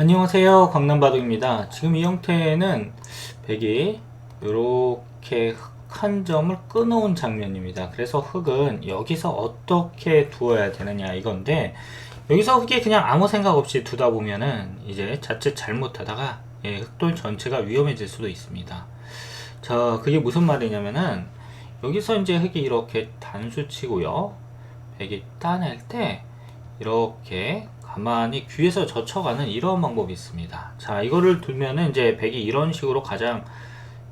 안녕하세요. 강남바둑입니다. 지금 이 형태는 백이 이렇게 흙한 점을 끊어온 장면입니다. 그래서 흙은 여기서 어떻게 두어야 되느냐 이건데 여기서 흙이 그냥 아무 생각 없이 두다 보면은 이제 자칫 잘못하다가 예, 흙돌 전체가 위험해질 수도 있습니다. 자 그게 무슨 말이냐면은 여기서 이제 흙이 이렇게 단수 치고요. 백이 따낼 때 이렇게 가만히 귀에서 젖혀가는 이런 방법이 있습니다. 자, 이거를 두면은 이제 백이 이런 식으로 가장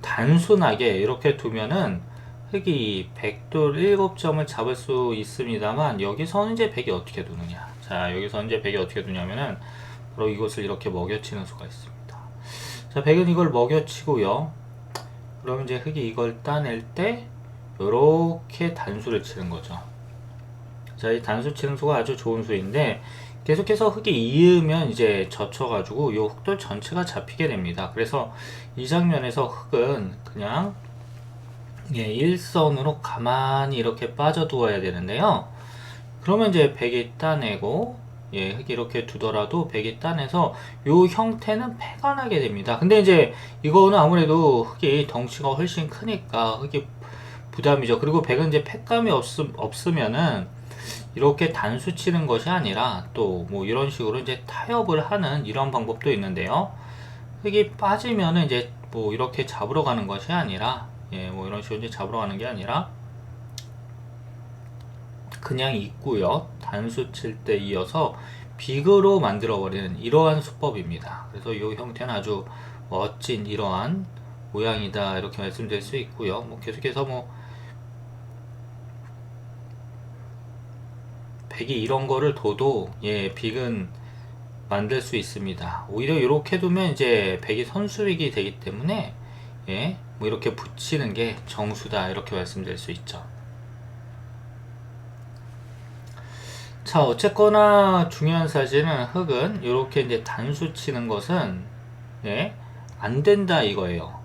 단순하게 이렇게 두면은 흙이 백돌 7점을 잡을 수 있습니다만 여기서는 이제 백이 어떻게 두느냐. 자, 여기서 이제 백이 어떻게 두냐면은 바로 이것을 이렇게 먹여치는 수가 있습니다. 자, 백은 이걸 먹여치고요. 그러면 이제 흙이 이걸 따낼 때 이렇게 단수를 치는 거죠. 자, 이 단수 치는 수가 아주 좋은 수인데 계속해서 흙이 이으면 이제 젖혀가지고 이 흙돌 전체가 잡히게 됩니다. 그래서 이 장면에서 흙은 그냥 예, 일선으로 가만히 이렇게 빠져두어야 되는데요. 그러면 이제 백이 따내고 예, 흙이 이렇게 두더라도 백이 따내서 요 형태는 패가 나게 됩니다. 근데 이제 이거는 아무래도 흙이 덩치가 훨씬 크니까 흙이 부담이죠. 그리고 백은 이제 팩감이 없음, 없으면은 이렇게 단수 치는 것이 아니라 또 뭐 이런 식으로 이제 타협을 하는 이런 방법도 있는데요. 흙이 빠지면은 이제 뭐 이렇게 잡으러 가는 것이 아니라 예, 뭐 이런 식으로 이제 잡으러 가는 게 아니라 그냥 있고요. 단수 칠 때 이어서 비그로 만들어 버리는 이러한 수법입니다. 그래서 이 형태는 아주 멋진 이러한 모양이다 이렇게 말씀드릴 수 있고요. 뭐 계속해서 뭐 백이 이런 거를 둬도 예 빅은 만들 수 있습니다. 오히려 이렇게 두면 이제 백이 선수익이 되기 때문에 예 뭐 이렇게 붙이는 게 정수다 이렇게 말씀드릴 수 있죠. 자 어쨌거나 중요한 사실은 흙은 이렇게 이제 단수 치는 것은 예 안 된다 이거예요.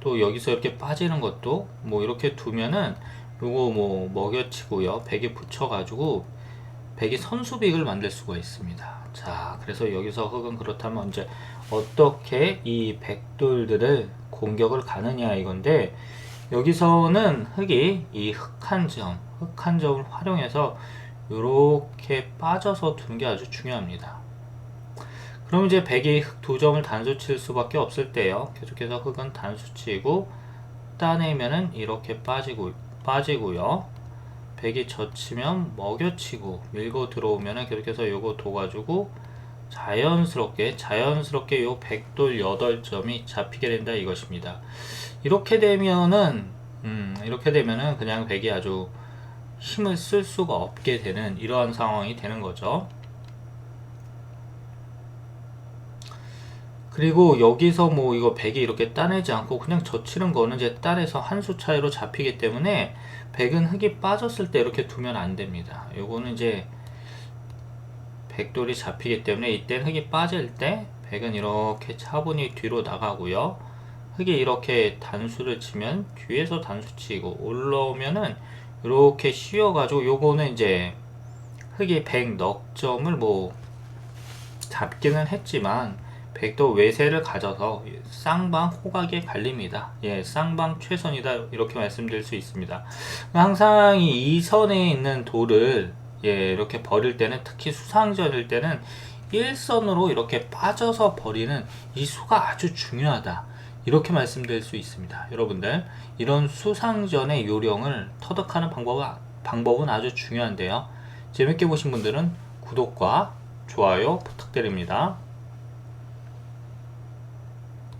또 여기서 이렇게 빠지는 것도 뭐 이렇게 두면은 요거 뭐 먹여치고요. 백에 붙여가지고 백이 선수빅을 만들 수가 있습니다. 자, 그래서 여기서 흙은 그렇다면 이제 어떻게 이 백돌들을 공격을 가느냐 이건데 여기서는 흙이 이 흙한 점, 흙한 점을 활용해서 이렇게 빠져서 두는 게 아주 중요합니다. 그럼 이제 백이 흙두 점을 단수 칠 수밖에 없을 때요. 계속해서 흙은 단수 치고 따내면은 이렇게 빠지고 빠지고요. 백이 젖히면 먹여치고 밀고 들어오면은 계속해서 요거 둬가지고 자연스럽게 자연스럽게 요 백돌 8점이 잡히게 된다 이것입니다. 이렇게 되면은 음, 이렇게 되면은 그냥 백이 아주 힘을 쓸 수가 없게 되는 이러한 상황이 되는 거죠. 그리고 여기서 뭐 이거 백이 이렇게 따내지 않고 그냥 젖히는 거는 이제 따내서 한 수 차이로 잡히기 때문에 백은 흙이 빠졌을 때 이렇게 두면 안 됩니다. 요거는 이제 백돌이 잡히기 때문에 이때 흙이 빠질 때 백은 이렇게 차분히 뒤로 나가고요. 흙이 이렇게 단수를 치면 뒤에서 단수 치고 올라오면은 이렇게 쉬어가지고 요거는 이제 흙이 백넉 점을 뭐 잡기는 했지만 백도 외세를 가져서 쌍방 호각에 갈립니다. 예, 쌍방 최선이다 이렇게 말씀드릴 수 있습니다. 항상 이 선에 있는 돌을 예, 이렇게 버릴 때는 특히 수상전일 때는 일선으로 이렇게 빠져서 버리는 이 수가 아주 중요하다. 이렇게 말씀드릴 수 있습니다. 여러분들 이런 수상전의 요령을 터득하는 방법은, 방법은 아주 중요한데요. 재밌게 보신 분들은 구독과 좋아요 부탁드립니다.